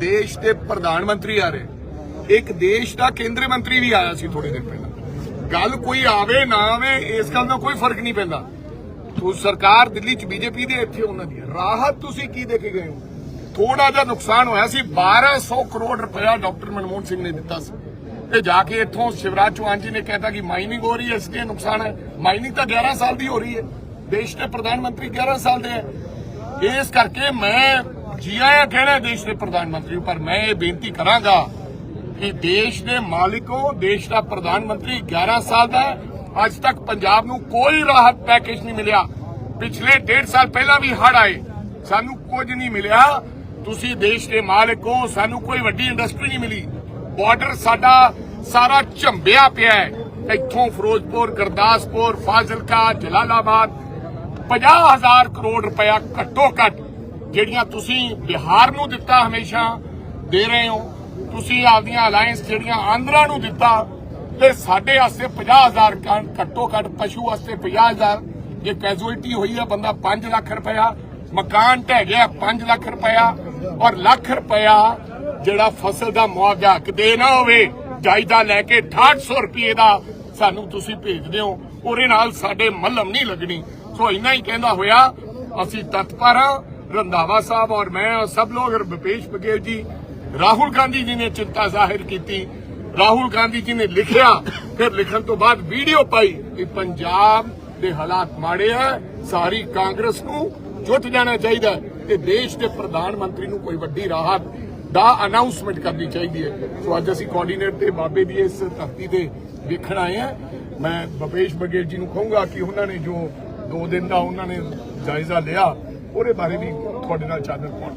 ਦੇਸ਼ ਦੇ ਪ੍ਰਧਾਨ ਮੰਤਰੀ ਆ ਰਹੇ। ਇੱਕ ਦੇਸ਼ ਦਾ ਕੇਂਦਰੀ ਮੰਤਰੀ ਵੀ ਆਇਆ ਸੀ ਥੋੜੇ ਦਿਨ ਪਹਿਲਾਂ। ਗੱਲ ਕੋਈ ਆਵੇ ਨਾ ਆਵੇ, ਇਸ ਗੱਲ ਦਾ ਕੋਈ ਫ਼ਰਕ ਨਹੀਂ ਪੈਂਦਾ। ਤੂੰ ਸਰਕਾਰ ਦਿੱਲੀ ਚ ਬੀਜੇਪੀ ਦੇ ਇੱਥੇ ਉਹਨਾਂ ਦੀ ਰਾਹਤ ਤੁਸੀਂ ਕੀ ਦੇ ਕੇ ਗਏ ਹੋ? ਥੋੜਾ ਜਿਹਾ ਨੁਕਸਾਨ ਹੋਇਆ ਸੀ। 1200 ਕਰੋੜ ਰੁਪਇਆ ਡਾਕਟਰ ਮਨਮੋਹਨ ਸਿੰਘ ਨੇ ਦਿੱਤਾ ਸੀ। ਤੇ ਜਾ ਕੇ ਇੱਥੋਂ ਸ਼ਿਵਰਾਜ ਚੌਹਾਨ ਜੀ ਨੇ ਕਹਿਤਾ ਕਿ ਮਾਈਨਿੰਗ ਹੋ ਰਹੀ ਹੈ, ਇਸ ਲਈ ਨੁਕਸਾਨ ਹੈ। ਮਾਈਨਿੰਗ ਤਾਂ 11 ਸਾਲ ਦੀ ਹੋ ਰਹੀ ਹੈ। ਦੇਸ਼ ਦੇ ਪ੍ਰਧਾਨ ਮੰਤਰੀ 11 ਸਾਲ ਦੇ ਹੈ। ਇਸ ਕਰਕੇ ਮੈਂ ਜੀ ਆਇਆਂ ਕਹਿਣਾ ਦੇਸ਼ ਦੇ ਪ੍ਰਧਾਨ ਮੰਤਰੀ ਨੂੰ, ਪਰ ਮੈਂ ਇਹ ਬੇਨਤੀ ਕਰਾਂਗਾ ਕਿ ਦੇਸ਼ ਦੇ ਮਾਲਿਕੋ ਦੇਸ਼ ਦਾ ਪ੍ਰਧਾਨ ਮੰਤਰੀ 11 ਸਾਲ ਦਾ ਅੱਜ ਤੱਕ ਪੰਜਾਬ ਨੂੰ ਕੋਈ ਰਾਹਤ ਪੈਕੇਜ ਨਹੀਂ ਮਿਲਿਆ। ਪਿਛਲੇ 1.5 ਸਾਲ ਪਹਿਲਾਂ ਵੀ ਹੜ ਆਏ ਸਾਨੂੰ ਕੁਝ ਨਹੀਂ ਮਿਲਿਆ। ਤੁਸੀਂ ਦੇਸ਼ ਦੇ ਮਾਲਿਕ ਹੋ ਸਾਨੂੰ ਕੋਈ ਵੱਡੀ ਇੰਡਸਟਰੀ ਨਹੀਂ ਮਿਲੀ। ਬਾਰਡਰ ਸਾਡਾ ਸਾਰਾ ਝੰਬਿਆ ਪਿਆ ਹੈ। ਇੱਥੋਂ ਫਿਰੋਜ਼ਪੁਰ ਗੁਰਦਾਸਪੁਰ ਫਾਜ਼ਿਲਕਾ ਜਲਾਲਾਬਾਦ 50000 ਕਰੋੜ ਰੁਪਇਆ ਘੱਟੋ ਘੱਟ ਜਿਹੜੀਆਂ ਤੁਸੀਂ ਬਿਹਾਰ ਨੂੰ ਦਿੱਤਾ ਹਮੇਸ਼ਾ ਦੇ ਰਹੇ ਹੋ, ਤੁਸੀਂ ਆਪਦੀਆਂ ਅਲਾਈਅੰਸ ਜਿਹੜੀਆਂ ਆਂਧਰਾ ਨੂੰ ਦਿੱਤਾ, ਤੇ ਸਾਡੇ ਵਾਸਤੇ 50000 ਕਣ- ਘੱਟੋ ਘੱਟ ਪਸ਼ੂ ਵਾਸਤੇ 50000 ਜੇ ਕੈਜੂਅਲਟੀ ਹੋਈ ਹੈ ਬੰਦਾ 5 ਲੱਖ ਰੁਪਇਆ, ਮਕਾਨ ਢਹਿ ਗਿਆ 5 ਲੱਖ ਰੁਪਇਆ, ਔਰ ਲੱਖ ਰੁਪਇਆ ਜਿਹੜਾ ਫਸਲ ਦਾ ਮੁਆਵਜ਼ਾ ਕਿਤੇ ਨਾ ਹੋਵੇ, ਜਾਇਦਾ ਲੈ ਕੇ 6800 ਰੁਪਏ ਦਾ ਸਾਨੂੰ ਤੁਸੀਂ ਭੇਜਦੇ ਹੋ ਉਹਦੇ ਨਾਲ ਸਾਡੇ ਮੱਲਮ ਨਹੀਂ ਲੱਗਣੀ। ਸੋ ਇੰਨਾ ਹੀ ਕਹਿੰਦਾ ਹੋਇਆ, ਅਸੀਂ ਤਤਪਰ ਹਾਂ। ਰੰਧਾਵਾ ਸਾਹਿਬ ਔਰ ਮੈਂ ਔਰ ਸਭ ਲੋਗ ਔਰ ਭੁਪੇਸ਼ ਬਘੇਲ ਜੀ, ਰਾਹੁਲ ਗਾਂਧੀ ਜੀ ਨੇ ਚਿੰਤਾ ਜ਼ਾਹਿਰ ਕੀਤੀ। ਰਾਹੁਲ ਗਾਂਧੀ ਜੀ ਨੇ ਲਿਖਿਆ, ਫਿਰ ਲਿਖਣ ਤੋਂ ਬਾਅਦ ਵੀਡੀਓ ਪਾਈ ਕਿ ਪੰਜਾਬ ਦੇ ਹਾਲਾਤ ਮਾੜੇ ਆ, ਸਾਰੀ ਕਾਂਗਰਸ ਨੂੰ ਜੁੱਟ ਜਾਣਾ ਚਾਹੀਦਾ ਤੇ ਦੇਸ਼ ਦੇ ਪ੍ਰਧਾਨ ਮੰਤਰੀ ਨੂੰ ਕੋਈ ਵੱਡੀ ਰਾਹਤ ਦਾ ਅਨਾਉਂਸਮੈਂਟ ਕਰਨੀ ਚਾਹੀਦੀ ਹੈ। ਸੋ ਅੱਜ ਅਸੀਂ ਕੋਆਰਡੀਨੇਟ ਤੇ ਬਾਬੇ ਦੀ ਇਸ ਧਰਤੀ ਤੇ ਵੇਖਣ ਆਏ ਆ ਮੈਂ ਭੁਪੇਸ਼ ਬਘੇਲ ਜੀ ਨੂੰ ਕਹੂੰਗਾ ਕਿ ਉਹਨਾਂ ਨੇ ਜੋ ਦੋ ਦਿਨ ਦਾ ਉਹਨਾਂ ਨੇ ਜਾਇਜ਼ਾ ਲਿਆ ਉਹਦੇ ਬਾਰੇ ਵੀ ਤੁਹਾਡੇ ਨਾਲ ਚਾਨਣ ਪਾਉਣ।